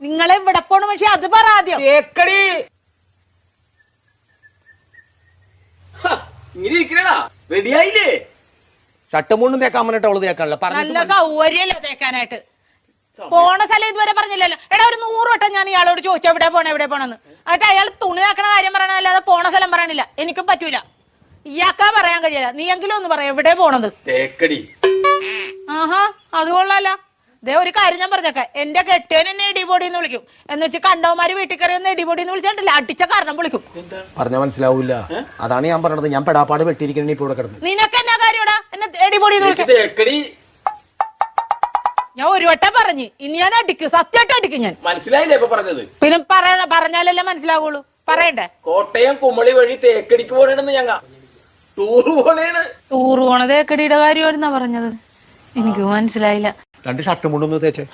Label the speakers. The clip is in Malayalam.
Speaker 1: നിങ്ങളെ ഇവിടെ പോണ പക്ഷെ അത് പറ ആദ്യം.
Speaker 2: കേക്കടി.
Speaker 3: ഇങ്ങനെ ഇരിക്കണടാ. റെഡിയായില്ലേ?
Speaker 2: ഷർട്ട് മുണ്ടും തേക്കാൻ പറഞ്ഞിട്ട് അവൾ തേക്കാനുള്ള
Speaker 1: നല്ല
Speaker 2: പറഞ്ഞു.
Speaker 1: തേക്കാനായിട്ട്? പോണ സ്ഥലം ഇതുവരെ പറഞ്ഞില്ലല്ലോ. എടാ ഒരു നൂറ് വട്ടം ഞാൻ ഇയാളോട് ചോദിച്ചു എവിടെ പോണ എവിടെ പോണെന്ന്? എന്നിട്ട് അയാൾ തുണി ആക്കണ കാര്യം പറയണല്ലാതെ പോണ സ്ഥലം പറയണില്ല. എനിക്കും പറ്റൂല. ഇയാക്കാ പറയാൻ കഴിയില്ല. നീയെങ്കിലും ഒന്ന് പറയാം എവിടെ പോണത്?
Speaker 3: തേക്കടി.
Speaker 1: ആഹാ അത് കൊള്ളാല. ദേ ഒരു കാര്യം ഞാൻ പറഞ്ഞേക്കാം. എന്റെ കെട്ടിയൻ എന്നെ ഇടിപൊടി എന്ന് വിളിക്കും. എന്ന് വെച്ച് കണ്ടവന്മാര് വീട്ടിൽ കയറി ഒന്ന് ഇടിപൊടി എന്ന് വിളിച്ചിട്ടില്ല അടിച്ച കാരണം വിളിക്കും.
Speaker 2: പറഞ്ഞാൽ മനസ്സിലാവൂല. അതാണ് ഞാൻ പറഞ്ഞത്. ഞാൻ പെടാപ്പാട് വെട്ടിയിരിക്കണേ ഇപ്പൊ കിടന്നു.
Speaker 1: നിനക്ക് എന്നാ കാര്യടാ എന്നെ ഇടിപൊടി എന്ന്
Speaker 3: തേക്കടി.
Speaker 1: ഞാൻ ഒരു വട്ടം പറഞ്ഞു ഇനി ഞാൻ അടിക്കും. സത്യമായിട്ട് അടിക്കും ഞാൻ.
Speaker 3: മനസ്സിലായില്ലേ ഇപ്പൊ പറഞ്ഞത്?
Speaker 1: പിന്നെ പറയണ പറഞ്ഞാലല്ലേ മനസ്സിലാവുള്ളൂ. പറയണ്ടേ?
Speaker 3: കോട്ടയം കുമളി വഴി തേക്കടിക്ക് പോണേണെന്ന് ഞങ്ങ. ടൂർ പോണേണ്.
Speaker 1: ടൂർ പോണത് തേക്കടിയുടെ കാര്യമായിരുന്നാ പറഞ്ഞത്. എനിക്ക് മനസ്സിലായില്ല.
Speaker 2: രണ്ട് ഷർട്ടും മുണ്ടൊന്ന് തേച്ചേ.